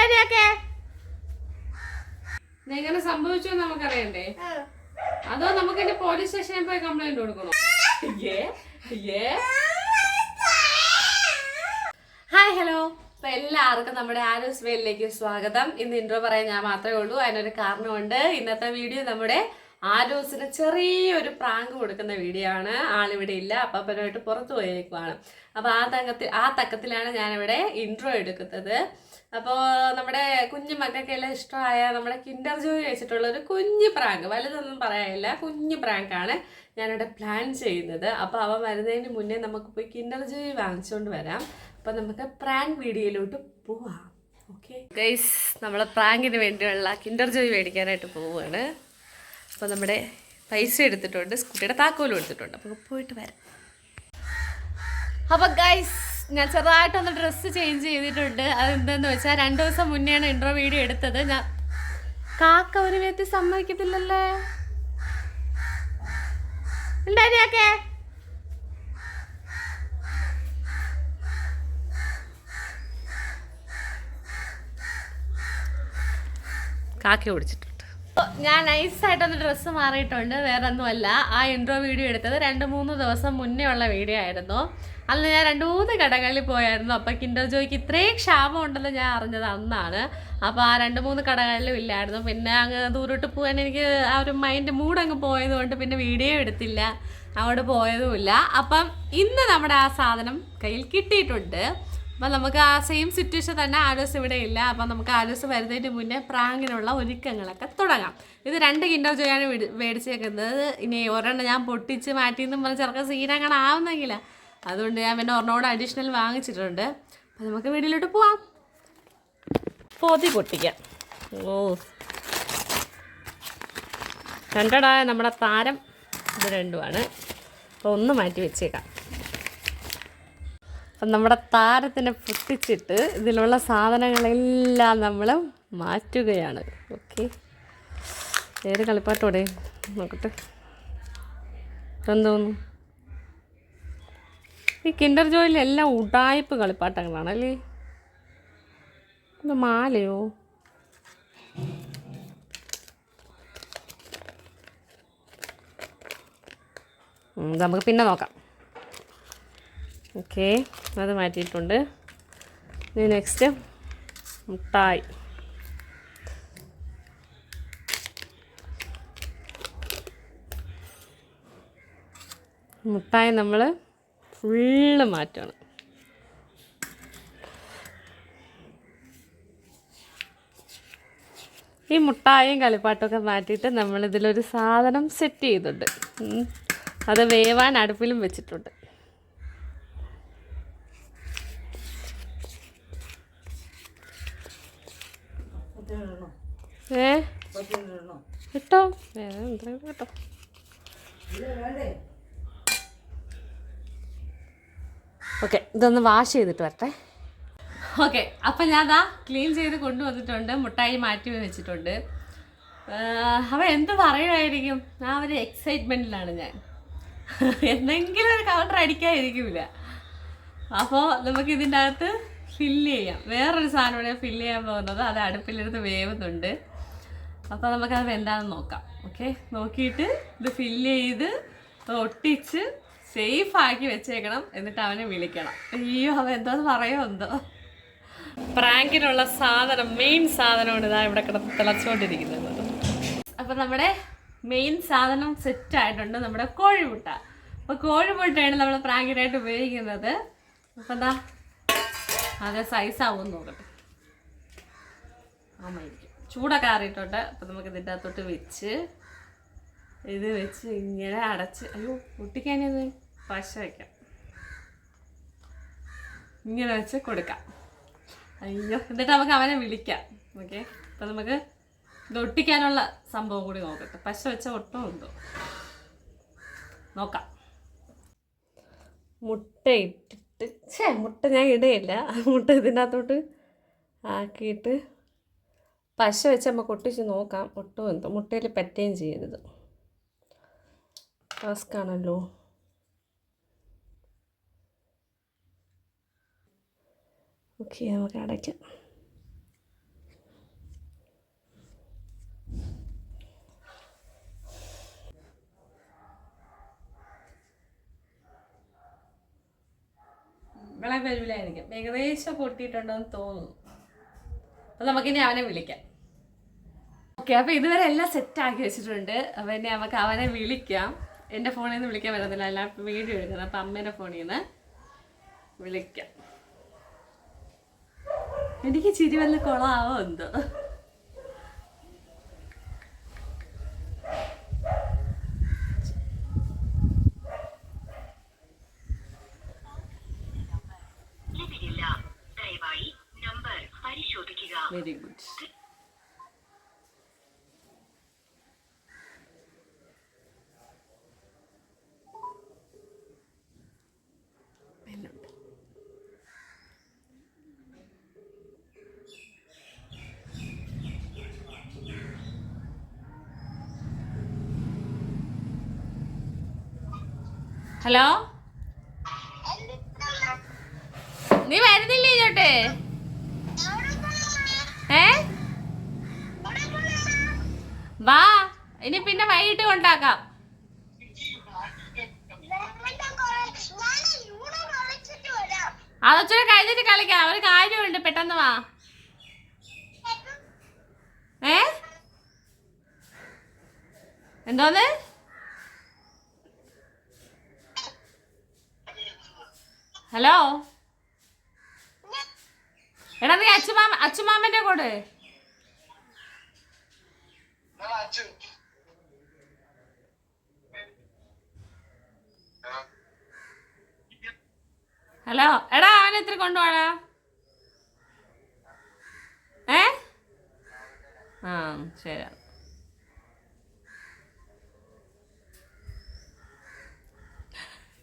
ഉണ്ടാക്കിയൊക്കെ എങ്ങനെ സംഭവിച്ചോ എന്ന് നമുക്കറിയണ്ടേ? അതോ നമുക്ക് എന്റെ പോലീസ് സ്റ്റേഷനിൽ പോയി കംപ്ലൈന്റ് കൊടുക്കണോ? ഹായ് ഹലോ അപ്പൊ എല്ലാവർക്കും നമ്മുടെ ആരോസ് വേലിലേക്ക് സ്വാഗതം. ഇന്ന് ഇൻട്രോ പറയാൻ ഞാൻ മാത്രമേ ഉള്ളൂ. അതിനൊരു കാരണമുണ്ട്. ഇന്നത്തെ വീഡിയോ നമ്മുടെ ആരോസിന് ചെറിയൊരു പ്രാങ്ക് കൊടുക്കുന്ന വീഡിയോ ആണ്. ആളിവിടെ ഇല്ല. അപ്പനായിട്ട് പുറത്തു പോയേക്കുവാണ്. അപ്പൊ ആ തക്കത്തിൽ ആ തക്കത്തിലാണ് ഞാനിവിടെ ഇൻട്രോ എടുക്കുന്നത്. അപ്പോൾ നമ്മുടെ കുഞ്ഞു മക്കൾക്കെല്ലാം ഇഷ്ടമായ നമ്മുടെ കിൻഡർ ജോയ് വെച്ചിട്ടുള്ള ഒരു കുഞ്ഞു പ്രാങ്ക്. വലുതൊന്നും പറയാനില്ല. കുഞ്ഞു പ്രാങ്കാണ് ഞാനിവിടെ പ്ലാൻ ചെയ്യുന്നത്. അപ്പോൾ അവൻ വരുന്നതിന് മുന്നേ നമുക്ക് പോയി കിൻഡർ ജോയ് വാങ്ങിച്ചുകൊണ്ട് വരാം. അപ്പോൾ നമുക്ക് പ്രാങ്ക് വീഡിയോയിലോട്ട് പോവാം. ഓക്കെ ഗൈസ് നമ്മൾ പ്രാങ്കിന് വേണ്ടിയുള്ള കിൻഡർ ജോയ് മേടിക്കാനായിട്ട് പോവുകയാണ് അപ്പോൾ നമ്മുടെ പൈസ എടുത്തിട്ടുണ്ട്. സ്കൂട്ടിയുടെ താക്കോലും എടുത്തിട്ടുണ്ട്. അപ്പോൾ പോയിട്ട് വരാം. അപ്പോൾ ഗൈസ് ഞാൻ ചെറുതായിട്ടൊന്ന് ഡ്രസ്സ് ചേഞ്ച് ചെയ്തിട്ടുണ്ട്. അതെന്താന്ന് വെച്ചാൽ രണ്ടു ദിവസം മുന്നെയാണ് ഇൻട്രോ വീഡിയോ എടുത്തത്. ഞാൻ കാക്ക ഒരു വ്യക്തി സമ്മതിക്കത്തില്ലല്ലേ? ഉണ്ടാക്കിയൊക്കെ കാക്ക ഓടിച്ചിട്ടുണ്ട് ഞാൻ നൈസായിട്ടൊന്ന് ഡ്രസ്സ് മാറിയിട്ടുണ്ട്. വേറെ ഒന്നുമല്ല ആ ഇൻട്രോ വീഡിയോ എടുത്തത് രണ്ട് മൂന്ന് ദിവസം മുന്നേ ഉള്ള വീഡിയോ ആയിരുന്നു. അന്ന് ഞാൻ രണ്ട് മൂന്ന് കടകളിൽ പോയായിരുന്നു. അപ്പോൾ കിൻഡർ ജോയ്ക്ക് ഇത്രയും ക്ഷാമം ഉണ്ടെന്ന് ഞാൻ അറിഞ്ഞത് അന്നാണ്. അപ്പോൾ ആ രണ്ട് മൂന്ന് കടകളിലും ഇല്ലായിരുന്നു. പിന്നെ അങ്ങ് ദൂരോട്ട് പോകാൻ എനിക്ക് ആ ഒരു മൈൻഡ് മൂഡ് അങ്ങ് പോയതുകൊണ്ട് പിന്നെ വീഡിയോ എടുത്തില്ല. അവിടെ പോയതുമില്ല. അപ്പം ഇന്ന് നമ്മുടെ ആ സാധനം കയ്യിൽ കിട്ടിയിട്ടുണ്ട്. അപ്പം നമുക്ക് ആ സെയിം സിറ്റുവേഷൻ തന്നെ ആലോസ് ഇവിടെ ഇല്ല. അപ്പം നമുക്ക് ആലോസ് വരുന്നതിന് മുന്നേ പ്രാങ്കിനുള്ള ഒരുക്കങ്ങളൊക്കെ തുടങ്ങാം. ഇത് രണ്ട് കിൻഡർ ജോയാണ് മേടിച്ചേക്കുന്നത്. ഇനി ഒരെണ്ണം ഞാൻ പൊട്ടിച്ച് മാറ്റി എന്നും പറഞ്ഞ് ചെറുക്ക ആവുന്നെങ്കില അതുകൊണ്ട് ഞാൻ പിന്നെ ഒരെണ്ണോട് അഡീഷണൽ വാങ്ങിച്ചിട്ടുണ്ട്. അപ്പം നമുക്ക് വീട്ടിലോട്ട് പോവാം. പൊതി പൊട്ടിക്കാം. ഓ. രണ്ടടാ നമ്മുടെ താരം ഇത് രണ്ടുമാണ്. അപ്പോൾ ഒന്ന് മാറ്റി വെച്ചേക്കാം. അപ്പം നമ്മുടെ താരത്തിനെ പൊട്ടിച്ചിട്ട് ഇതിലുള്ള സാധനങ്ങളെല്ലാം നമ്മൾ മാറ്റുകയാണ്. ഓക്കെ. ഏത് കളിപ്പാട്ടോടെ? നോക്കട്ടെ. എന്തോന്നു ഈ കിൻഡർ ജോയിലെല്ലാം ഉടായ്പ് കളിപ്പാട്ടങ്ങളാണ് അല്ലേ? മാലയോ? നമുക്ക് പിന്നെ നോക്കാം. ഓക്കെ അത് മാറ്റിയിട്ടുണ്ട്. ഇനി നെക്സ്റ്റ് മുട്ടായി. മുട്ടായി നമ്മൾ ഫുള്ള് മാറ്റണം ഈ മുട്ടായും കളിപ്പാട്ടൊക്കെ മാറ്റിയിട്ട് നമ്മളിതിലൊരു സാധനം സെറ്റ് ചെയ്തിട്ടുണ്ട്. അത് വേവാൻ അടുപ്പിലും വെച്ചിട്ടുണ്ട്. ഏ? കിട്ടോ വേറെ എന്തെങ്കിലും കേട്ടോ ഓക്കെ ഇതൊന്ന് വാഷ് ചെയ്തിട്ട് വരട്ടെ. ഓക്കെ അപ്പം ഞാൻ ക്ലീൻ ചെയ്ത് കൊണ്ടുവന്നിട്ടുണ്ട് മുട്ടായി മാറ്റി വെച്ചിട്ടുണ്ട്. അവ എന്ത് പറയുമായിരിക്കും ആ ഒരു എക്സൈറ്റ്മെന്റിലാണ് ഞാൻ. എന്തെങ്കിലും ഒരു കൗണ്ടർ അടിക്കാതിരിക്കില്ല അപ്പോൾ നമുക്ക് ഇതിന്റെ അകത്ത് ഫില്ല് ചെയ്യാം. വേറൊരു സാധനമാണ് ഫില്ല് ചെയ്യാൻ പോകുന്നത് അത് അടുപ്പിലിരുന്ന് വേവുന്നുണ്ട്. അപ്പോൾ നമുക്കത് എന്താണെന്ന് നോക്കാം. ഓക്കെ നോക്കിയിട്ട് ഇത് ഫില്ല് ചെയ്ത് ഒട്ടിച്ച് സേഫ് ആക്കി വെച്ചേക്കണം എന്നിട്ട് അവനെ വിളിക്കണം. അയ്യോ അവൻ എന്തോ പറയോ എന്തോ. പ്രാങ്കിനുള്ള സാധനം മെയിൻ സാധനമാണ് ഇതാ ഇവിടെ കിടന്ന് തിളച്ചുകൊണ്ടിരിക്കുന്നത് അപ്പോൾ നമ്മുടെ മെയിൻ സാധനം സെറ്റ് ആയിട്ടുണ്ട് നമ്മുടെ കോഴിമുട്ട. അപ്പോൾ കോഴിമുട്ടയാണ് നമ്മൾ പ്രാങ്കിനായിട്ട് ഉപയോഗിക്കുന്നത്. അപ്പൊ എന്താ അത് ആവും നോക്കട്ടെ ആമായിരിക്കും ചൂടൊക്കെ അറിയിട്ടുണ്ട് അപ്പോൾ നമുക്ക് ഇതിന്റെ അകത്തോട്ട് വെച്ച് ഇത് വെച്ച് ഇങ്ങനെ അടച്ച് അയ്യോ ഒട്ടിക്കാനത് പശ വയ്ക്കാം ഇങ്ങനെ വെച്ച് കൊടുക്കാം. അയ്യോ എന്നിട്ട് നമുക്ക് അവനെ വിളിക്കാം. ഓക്കെ? അപ്പം നമുക്ക് ഇത് ഒട്ടിക്കാനുള്ള സംഭവം കൂടി നോക്കട്ടെ പശ വെച്ച ഒട്ടും ഉണ്ടോ? നോക്കാം. മുട്ട ഇട്ടിട്ട് ഛേ മുട്ട ഞാൻ ഇടയില്ല. മുട്ട ഇതിന്റെ അകത്തോട്ട് ആക്കിയിട്ട് പശ വെച്ച് നമുക്ക് ഒട്ടിച്ച് നോക്കാം. ഒട്ടും എന്തോ. മുട്ടയിൽ പറ്റുകയും ചെയ്യരുത്. ടാസ്ക് ആണല്ലോ. ഓക്കെ നമുക്ക് അടയ്ക്കാം. വിളവ് വരുവിലായിരിക്കും ഏകദേശം പൊട്ടിയിട്ടുണ്ടെന്ന് തോന്നുന്നു. അപ്പം നമുക്കിനി അവനെ വിളിക്കാം. ഓക്കെ അപ്പോൾ ഇതുവരെ എല്ലാം സെറ്റ് ആക്കി വെച്ചിട്ടുണ്ട്. അപ്പോൾ ഇനി നമുക്ക് അവനെ വിളിക്കാം. എന്റെ ഫോണിൽ നിന്ന് വിളിക്കാൻ പറ്റത്തില്ല. അല്ല വീഡിയോ എടുക്കുന്നത്. അപ്പം അമ്മേന്റെ ഫോണിൽ നിന്ന് വിളിക്കാം. എനിക്ക് ചിരി വല്ല കുളമാവോ എന്തോ? Very good hello? നീ വരുന്നില്ലേ ചോട്ടെ ഏ? വാ ഇനി പിന്നെ വൈകിട്ട് കൊണ്ടാക്കാം. അതൊച്ചൂടെ കഴിഞ്ഞിട്ട് കളിക്കാം. ഒരു കാര്യമുണ്ട് പെട്ടെന്ന് വാ. ഏ? എന്തോന്ന്? ഹലോ? എടാ നീ അച്ഛമാമ അച്ഛമാമന്റെ കൂടെ. ഹലോ? എടാ അവനെ എത്ര കൊണ്ടുപോടാ. ഏ? ആ ശരി.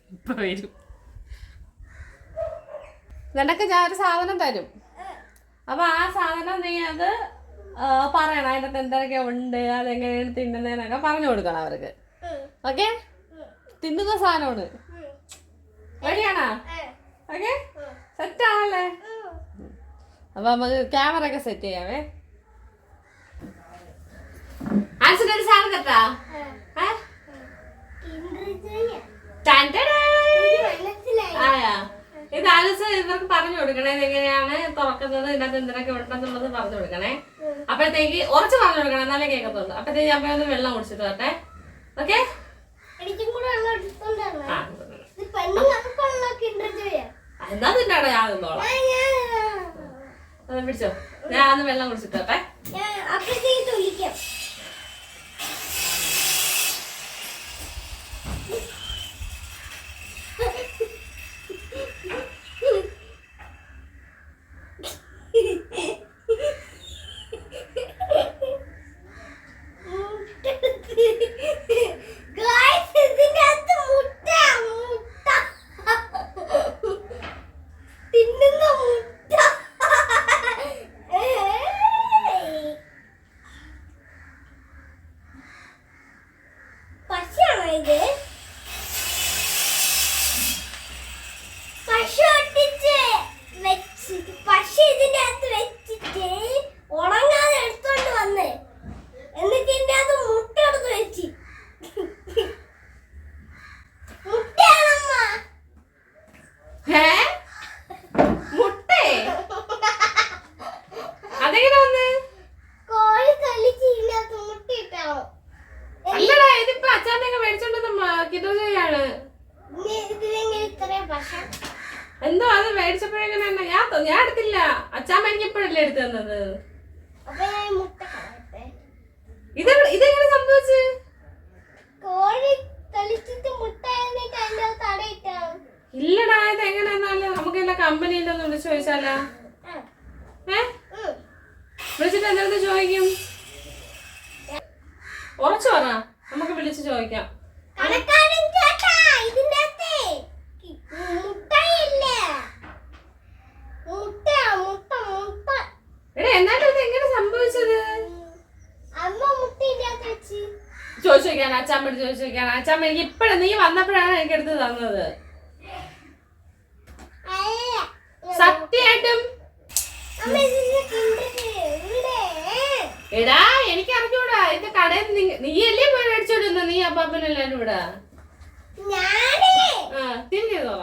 ഇപ്പൊ വരും. നിനക്ക് ഞാൻ ഒരു സാധനം തരും. അപ്പൊ ആ സാധനം നീ അത് പറയണം. അതിന്റെ എന്തൊക്കെ ഉണ്ട് അതെങ്ങനെയാണ് തിന്നുന്നതെന്നൊക്കെ പറഞ്ഞു കൊടുക്കണം അവർക്ക്. ഓക്കെ? തിന്നുന്ന സാധനമാണ്. റെഡിയാണോ? ഓക്കെ? സെറ്റ് ആണല്ലേ? അപ്പൊ നമുക്ക് ക്യാമറ ഒക്കെ സെറ്റ് ചെയ്യാമേ ആൻസിന്റെ ഒരു സാധനം തട്ടാ ഏ? ആയാ. ഇത് ആലോചിച്ച് ഇവർക്ക് പറഞ്ഞു കൊടുക്കണേ ഇത് എങ്ങനെയാണ് തുറക്കുന്നത് ഇതിനകത്ത് എന്തിനൊക്കെ ഉണ്ടെന്നുള്ളത് പറഞ്ഞു കൊടുക്കണേ. അപ്പോഴത്തേക്ക് ഉറച്ച് പറഞ്ഞു കൊടുക്കണം എന്നാലേ കേൾക്കത്തുള്ളൂ. അപ്പോഴത്തേക്ക് അമ്മ ഒന്ന് വെള്ളം കുടിച്ചിട്ട് വരട്ടെ. ഓക്കെ. എന്നാ തിന്നാടോ ഞാൻ തിന്നോളാം. പിടിച്ചോ. ഞാൻ അന്ന് വെള്ളം കുടിച്ചിട്ട് വരട്ടെ ഞാൻ അപ്പഴത്തേക്ക് തൊലിക്കാം. Guys, ഇതിന്റെ അകത്ത് മുട്ട, മുട്ട. തിന്നുന്ന മുട്ട. ഏയ്. പശയാണോ ഇത് പശ ഒട്ടിച്ച് വെച്ച് പശ ഇതിന്റെ അകത്ത് വെച്ചിട്ട് ഉണങ്ങാതെ എടുത്തോണ്ട് വന്ന് എന്നിട്ട് ഇതിന്റെ അകത്ത് മുട്ട എടുത്ത് വെച്ച് മുട്ടയാണമ്മ ഏ മുട്ടേ അതെങ്ങനെ വന്ന് കോഴി കളിച്ച് ഇതിനകത്ത് മുട്ടയിട്ടാണോ അല്ലടാ ഇതിപ്പോ അച്ഛനൊക്കെ മേടിച്ചോണ്ട് കിട്ടുകയാണ് ഇതിലെങ്ങനെ ഇത്രയും പശ എന്തോ അത് മേടിച്ചപ്പോഴെങ്ങനെ തന്നെ ഞാൻ ത- ഞാൻ എടുത്തില്ല അച്ഛാമ്മ എനിക്ക് എപ്പോഴല്ലേ എടുത്തു തന്നത് അപ്പൊ ഞാൻ ഈ മുട്ട കളയട്ടെ ഇത് ഇതെങ്ങനെ സംഭവിച്ചു? കോഴി കളിച്ചിട്ട് മുട്ട ഇല്ലടാ ഇത് എങ്ങനെയാന്നാലും നമുക്ക് എല്ലാ കമ്പനിയിൽ ഒന്ന് വിളിച്ചു ചോദിച്ചാലാ. ഏ? വിളിച്ചിട്ട് എന്തെങ്കിലും ചോദിക്കും. ഉറച്ചു പറ നമുക്ക് വിളിച്ചു ചോദിക്കാം. മുട്ട മുട്ട മുട്ട. എടാ എന്നാലും ഇത് എങ്ങനെ സംഭവിച്ചത്? അമ്മ വെച്ച് ചോദിച്ചു അച്ഛാമ്മയോട് ചോദിച്ചു അച്ഛാമ്മ എനിക്ക് ഇപ്പഴും നീ വന്നപ്പോഴാണ് എനിക്ക് എടുത്ത് തന്നത്. സത്യമായിട്ടും എടാ എനിക്ക് അറിഞ്ഞൂടാ ഇത് കടയിൽ നീ- അല്ലേ പോയി മേടിച്ചോണ്ടിരുന്ന? നീ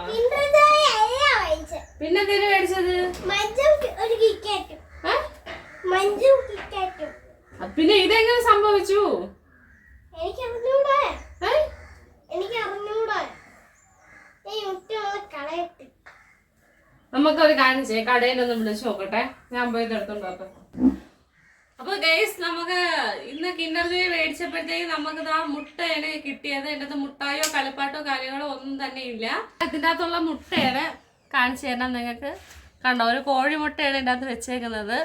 കിണ്ടർ അല്ല വാങ്ങിച്ചത് പിന്നെ തിരി മേടിച്ചത്? ഒരു കിക്കാറ്റും പിന്നെ ഇതെങ്ങനെ സംഭവിച്ചു? എനിക്ക് അറിഞ്ഞൂടെ എനിക്ക് അറിഞ്ഞൂടെ കളയട്ട്. നമുക്കൊരു കാര്യം ചെയ്യാം. കടയിലൊന്ന് വിളിച്ചു നോക്കട്ടെ. ഞാൻ പോയി എടുത്തോണ്ട് വരട്ടെ. അപ്പൊ ഗൈസ് നമുക്ക് ഇന്ന് കിൻഡർ ജോയ് മേടിച്ചപ്പോഴത്തേക്ക് നമുക്ക് ആ മുട്ടയാണ് കിട്ടിയത്. എന്റെ അകത്ത് മുട്ടായോ കളിപ്പാട്ടോ കാര്യങ്ങളോ ഒന്നും തന്നെ ഇല്ല. അതിന്റെ അകത്തുള്ള മുട്ടയാണ് കാണിച്ചു തരണം നിങ്ങൾക്ക്. കണ്ടോ ഒരു കോഴിമുട്ടയാണ് ഇതിന്റെ അകത്ത് വെച്ചേക്കുന്നത്.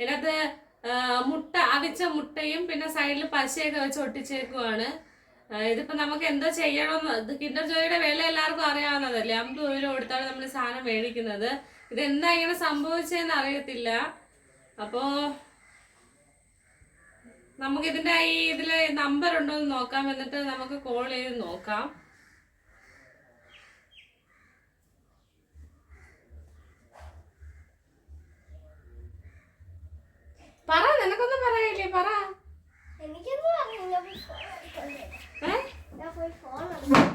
ഇതിനകത്ത് മുട്ട അവിച്ച മുട്ടയും പിന്നെ സൈഡിൽ പശയൊക്കെ വെച്ച് ഒട്ടിച്ചേക്കുവാണ്. ഇതിപ്പോ നമുക്ക് എന്തോ ചെയ്യണമെന്ന് ഇത് കിൻഡർ ജോയിയുടെ വില എല്ലാവർക്കും അറിയാവുന്നതല്ലേ? അമ്പത് രൂപ കൊടുത്താണ് നമ്മൾ സാധനം മേടിക്കുന്നത്. ഇത് എന്താ ഇങ്ങനെ സംഭവിച്ചതെന്ന് അറിയത്തില്ല. അപ്പോ നമുക്ക് ഇതിന്റെ ഈ ഇതിലെ നമ്പർ ഉണ്ടോ എന്ന് നോക്കാം. എന്നിട്ട് നമുക്ക് കോൾ ചെയ്ത് നോക്കാം പറ നിനക്കൊന്നും പറയില്ലേ പറ എനിക്കൊന്നും അറിയില്ല പോയി phone എടുത്തോണ്ട് വരാം. ഏ പറ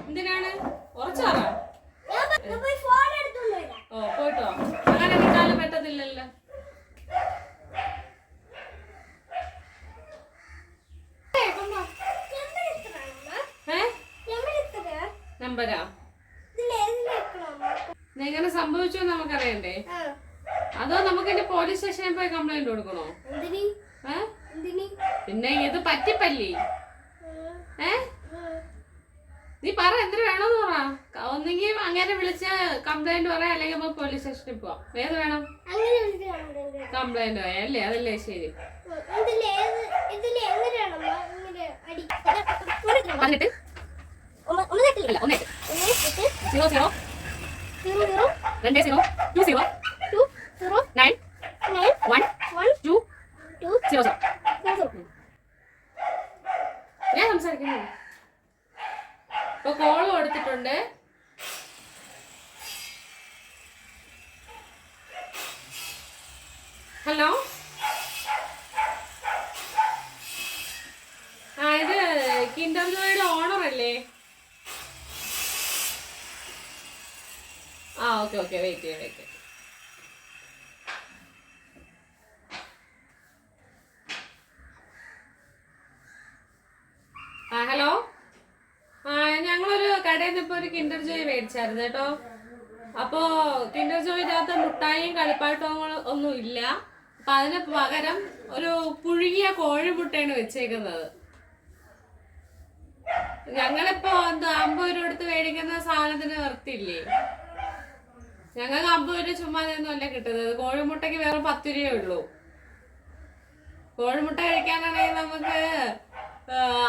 എന്തിനാണ്? ഉറച്ചു പറ. എടുത്തോണ്ട് ഓ പോയിട്ടോ അങ്ങനെ നിൽക്കാനും പറ്റത്തില്ലല്ലോ. നമ്പരാ. ഇതെങ്ങനെ സംഭവിച്ചോ നമുക്കറിയണ്ടേ? അതോ നമുക്ക് എന്റെ പോലീസ് സ്റ്റേഷനിൽ പോയി കംപ്ലൈന്റ് കൊടുക്കണോ? പിന്നെ ഇത് പറ്റിപ്പല്ലേ. ഏ? നീ പറ എന്തിനു വേണമെന്ന് പറ. ഒന്നെങ്കിൽ അങ്ങനെ വിളിച്ച് കംപ്ലൈന്റ് പറയാ അല്ലെങ്കിൽ നമുക്ക് പോലീസ് സ്റ്റേഷനിൽ പോവാം. ഏത് വേണം. കംപ്ലൈന്റ് പോയാ അല്ലേ? അതല്ലേ ശരി. അല്ല ഒന്നേട്ട് സീറോ സീറോ രണ്ട് zero two zero nine one two zero ഞാൻ സംസാരിക്കുന്നു. ഇപ്പൊ കോൾ കൊടുത്തിട്ടുണ്ട്. ഹലോ ആ ഇത് കിൻഡർ ജോയുടെ ഓണർ അല്ലേ? ആ ഓക്കെ ഓക്കെ വെയിറ്റ് ചെയ്യാം വെയിറ്റ് ചെയ്യാം ആ ഹലോ ആ ഞങ്ങളൊരു കടയിൽ ഇപ്പോൾ ഒരു കിൻഡർ ജോയ് മേടിച്ചായിരുന്നു കേട്ടോ. അപ്പോ കിൻഡർ ജോയിനകത്ത് മുട്ടായും കളിപ്പാട്ടവും ഒന്നും ഇല്ല. അപ്പൊ അതിന് പകരം ഒരു പുഴുങ്ങിയ കോഴിമുട്ടയാണ് വെച്ചേക്കുന്നത്. ഞങ്ങളിപ്പോ എന്താ അമ്പത് എടുത്ത് മേടിക്കുന്ന സാധനത്തിന് നിർത്തില്ലേ ഞങ്ങൾക്ക് അമ്പത് രൂപ ചുമ്മാ ഒന്നുമല്ല കിട്ടുന്നത്. കോഴിമുട്ടയ്ക്ക് വേറെ പത്ത് രൂപയേ ഉള്ളൂ. കോഴിമുട്ട കഴിക്കാനാണെങ്കിൽ നമുക്ക്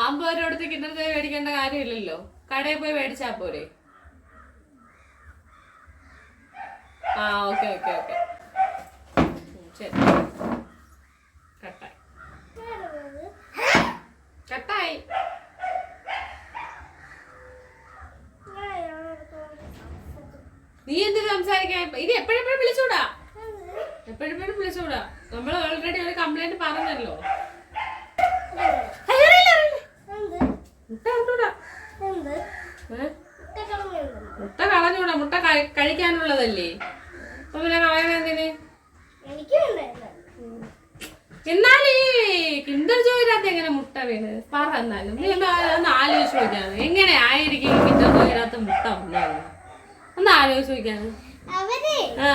അമ്പത് രൂപ എടുത്ത് ജോയ് മേടിക്കേണ്ട കാര്യമില്ലല്ലോ. കടയിൽ പോയി മേടിച്ചാ പോരെ? ആ ഓക്കെ ഓക്കെ ഓക്കെ. ശരി. കട്ടായി. കട്ടായി. നീ എന്ത് സംസാരിക്കാൻ? ഇത് എപ്പോഴെപ്പോഴും വിളിച്ചൂടാ? എപ്പോഴെപ്പോഴും വിളിച്ചൂടാ? നമ്മൾ ഓൾറെഡി ഒരു കംപ്ലൈന്റ് പറഞ്ഞല്ലോ. അറിയില്ല, അറിയില്ല. മുട്ട കളഞ്ഞൂടാ മുട്ട കഴിക്കാനുള്ളതല്ലേ. അപ്പൊ പിന്നെ കളയണ എന്തിന്? എന്നാലും കിണ്ടർ ജോയിനകത്ത് എങ്ങനെ മുട്ട വീണ്? പറ എന്നാലും. നീ ഒന്ന് ആലോചിച്ച് നോക്കിയാണ് എങ്ങനെ ആയിരിക്കും ഈ കിണ്ടർ ജോയിനകത്ത് മുട്ട വന്നത് ഒന്ന് ആലോചിച്ച് നോക്കിയാണ് ആ.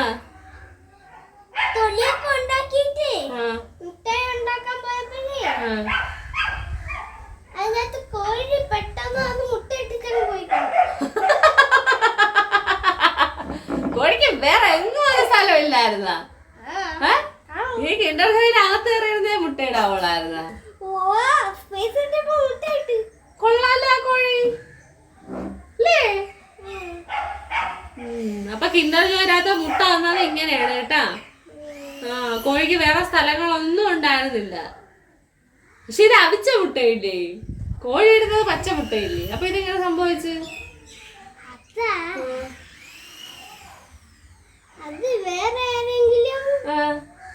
തൊലിയൊക്കെ ഉണ്ടാക്കിയിട്ട് ഉണ്ടാക്കാൻ പോയപ്പോഴേ ആ അതിനകത്ത് കോഴി പെട്ടെന്ന് അത് മുട്ട ഇട്ടിട്ടാണ് പോയിട്ടുണ്ട് കോഴിക്ക് വേറെ എങ്ങും ഒരു ആ. ആ. കിണ്ടർ ജോയിനകത്ത് കയറിയിരുന്നേ മുട്ടയിടാവളായിരുന്ന ഓ സ്പേസ് ഇട്ടപ്പോ മുട്ട ഇട്ട് കൊള്ളാലോ കോഴി. അല്ലേ അപ്പൊ കിണ്ടർ ജോയിനകത്ത് മുട്ട വന്നത് ഇങ്ങനെയാണ് കേട്ടാ. ആ കോഴിക്ക് വേറെ സ്ഥലങ്ങളൊന്നും ഉണ്ടായിരുന്നില്ല. പക്ഷെ ഇത് അവിച്ച മുട്ടയില്ലേ? കോഴി ഇടുന്നത് പച്ച മുട്ടയില്ലേ? അപ്പൊ ഇതെങ്ങനെ സംഭവിച്ച്? അത് വേറെ ആരെങ്കിലും?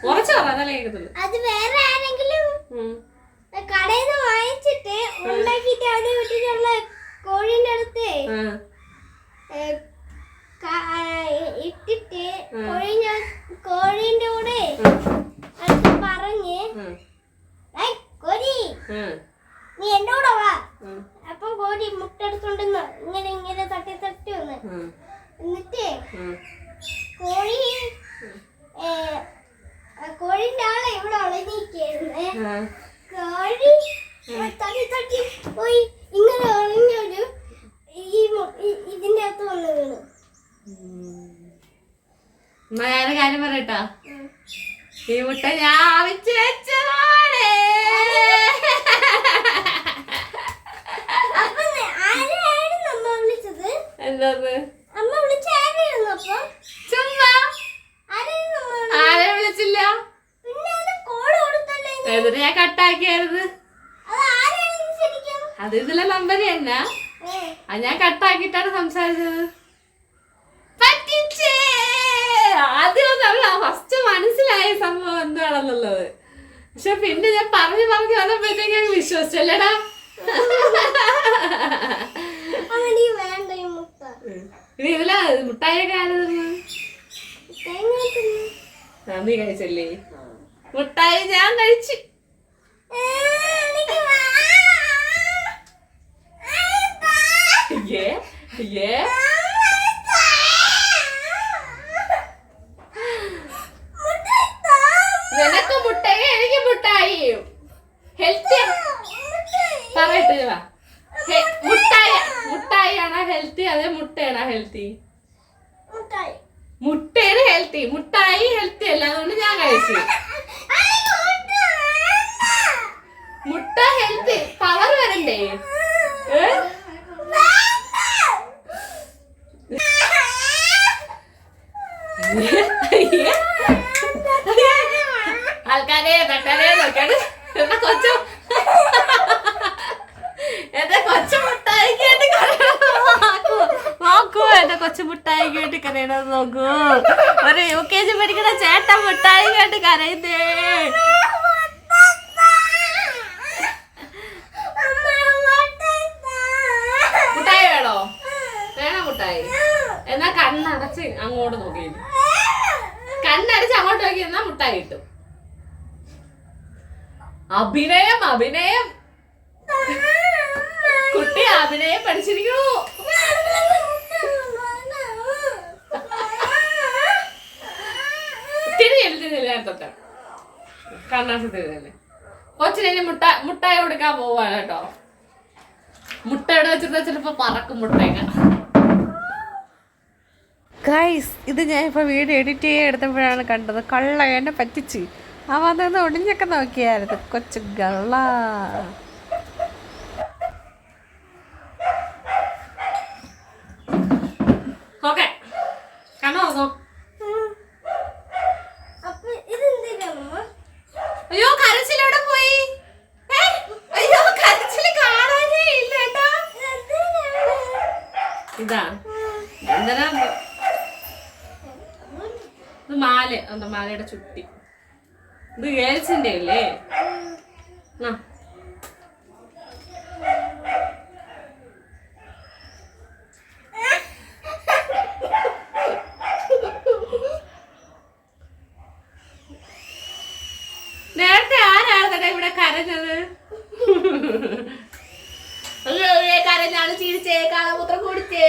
ഉറച്ചു പറ അതല്ലേ കേൾക്കത്തുള്ളൂ. അത് വേറെ ആരെങ്കിലും? കടയിൽ നിന്ന് വാങ്ങിച്ചിട്ട് ഉണ്ടാക്കിയിട്ട് അവിടെ വീട്ടിലുള്ള കോഴിന്റെ അടുത്ത് ഇട്ടിട്ട് കോഴിഞ്ഞ കോഴിന്റെ കൂടെ പറഞ്ഞ് കോഴി നീ എന്നോട് വാ. അപ്പം കോഴി മുട്ട എടുത്തുണ്ടെന്ന് ഇങ്ങനെ ഇങ്ങനെ തട്ടി തട്ടി വന്ന്. എന്നിട്ട് കോഴി കോഴിന്റെ ആളെ ഇവിടെ ഒളിഞ്ഞിരിക്കുന്നേ കോഴി തട്ടി തട്ടി പോയി ഇങ്ങനെ ഒളിഞ്ഞൊരു ഈ ഇതിന്റെ അകത്ത് വന്നു വീണു. ഞാൻ കാര്യം പറയട്ടാ? ഈ മുട്ട ഞാൻ ആവിച്ച് വെച്ചതാണ്. എന്താ അമ്മ വിളിച്ചായിരുന്നു അപ്പൊ? കൊടുത്തല്ലേ? എന്നിട്ട് ഞാൻ കട്ടാക്കിയായിരുന്നു അത് ഇതിലെ നമ്പർ തന്നെ. ആ ഞാൻ കട്ടാക്കിയിട്ടാണ് സംസാരിച്ചത്. പറ്റിച്ചേ. ആദ്യം നമ്മൾ ഫസ്റ്റ് മനസ്സിലായ സംഭവം എന്താണെന്നുള്ളത്. പക്ഷെ പിന്നെ ഞാൻ പറഞ്ഞു പറഞ്ഞു വന്നപ്പോഴത്തേക്ക് അങ്ങ് വിശ്വസിച്ചല്ലേടാ. ഇനി ഇതിലാ മുട്ടായൊക്കെ ആര് തിന്നു? തേങ്ങ തിന്ന്. ആ, നീ കഴിച്ചല്ലേ മുട്ടായി ഞാൻ കഴിച്ചു Yeah. എനിക്ക് വാ. ഏ ഏ മുട്ട താ. നിനക്ക് മുട്ടയും എനിക്ക് മുട്ടായിയും ഹെൽത്തി പറയട്ടെ വാ ഹെ- മുട്ടായി മുട്ടായിയാണോ ഹെൽത്തി അതെ മുട്ടയാണോ ഹെൽത്തി മുട്ടായി. മുട്ടയാണ് ഹെൽത്തി മുട്ടായി ഹെൽത്തി അല്ല അതുകൊണ്ട് ഞാൻ കഴിച്ചു അയ്യോ, മുട്ട വേണ്ട. മുട്ട ഹെൽത്തി പവർ വരണ്ടേ ഏ? അയ്യേ. ആൾക്കാരെ തട്ടാരെ നോക്കാണ് എന്നാ കൊച്ചു എന്റെ കൊച്ചു മുട്ടായി കേട്ട് നോക്കൂ നോക്കൂ എന്റെ കൊച്ചു മുട്ടായി കേട്ട് കരയണത് നോക്കൂ. ഒരു യു കെ ജി പഠിക്കണ ചേട്ടൻ മുട്ടായി കേട്ട് കരയുന്നേ. മുട്ടായി വേണോ? വേണോ മുട്ടായി. എന്നാ കണ്ണടച്ച് അങ്ങോട്ട് നോക്കി. കണ്ണടച്ച് അങ്ങോട്ട് നോക്കി എന്നാ മുട്ടായി കിട്ടും. അഭിനയം അഭിനയം. കുട്ടി അഭിനയം പഠിച്ചിരിക്കണു എഴുതുന്നില്ല കണ്ണാശത്തിൽ തന്നെ കൊച്ചിനെ മുട്ട മുട്ടായി കൊടുക്കാൻ പോവാണ് കേട്ടോ. മുട്ട എവിടെ വെച്ചിട്ട് ചിലപ്പോ പറക്കും മുട്ടയൊക്കെ. ഗൈസ് ഇത് ഞാൻ ഇപ്പോൾ വീഡിയോ എഡിറ്റ് ചെയ്യാൻ എടുത്തപ്പോഴാണ് കണ്ടത്. കള്ള എന്നെ പറ്റിച്ച്. അവ അതൊന്ന് ഒടിഞ്ഞൊക്കെ നോക്കിയായിരുന്നു. കൊച്ചു ഗള്ള ഓക്കെ കണ്ണു നോക്കോ അപ്പൊ ഇതെന്തിനാ അയ്യോ കരച്ചിലെവിടെ പോയി ഏ? അയ്യോ കരച്ചിൽ കാണാനേ ഇല്ല കേട്ടോ ഇതാ. എന്തിനാ ഇത് മാല. എന്താ മാലയുടെ ചുട്ടി. ഇത് ഗേൾസിന്റെ അല്ലേ ആ നേരത്തെ ആരാണ് ഇവിടെ കരഞ്ഞത് അയ്യോ ഏ കരഞ്ഞാണ് ചിരിച്ചേ കാളമൂത്രം കുടിച്ചേ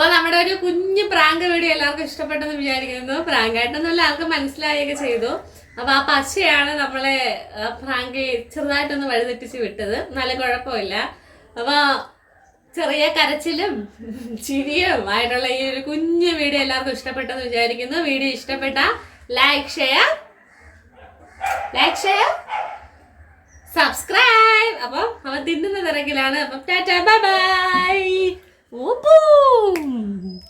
അപ്പൊ നമ്മുടെ ഒരു കുഞ്ഞു പ്രാങ്ക് വീഡിയോ എല്ലാവർക്കും ഇഷ്ടപ്പെട്ടെന്ന് വിചാരിക്കുന്നു. പ്രാങ്ക് ആയിട്ടൊന്നുമല്ല ആൾക്ക് മനസ്സിലായൊക്കെ ചെയ്തു. അപ്പൊ ആ പശയാണ് നമ്മളെ പ്രാങ്ക് ചെറുതായിട്ടൊന്ന് വഴിതെറ്റിച്ച് വിട്ടത്. നല്ല കുഴപ്പമില്ല. അപ്പൊ ചെറിയ കരച്ചിലും ചിരിയും ആയിട്ടുള്ള ഈ ഒരു കുഞ്ഞു വീഡിയോ എല്ലാവർക്കും ഇഷ്ടപ്പെട്ടെന്ന് വിചാരിക്കുന്നു. വീഡിയോ ഇഷ്ടപ്പെട്ട like share like share subscribe അപ്പം അവൻ തിന്നുന്ന തിരക്കിലാണ്. അപ്പം ബൈ ബൈ Whoop! Boom!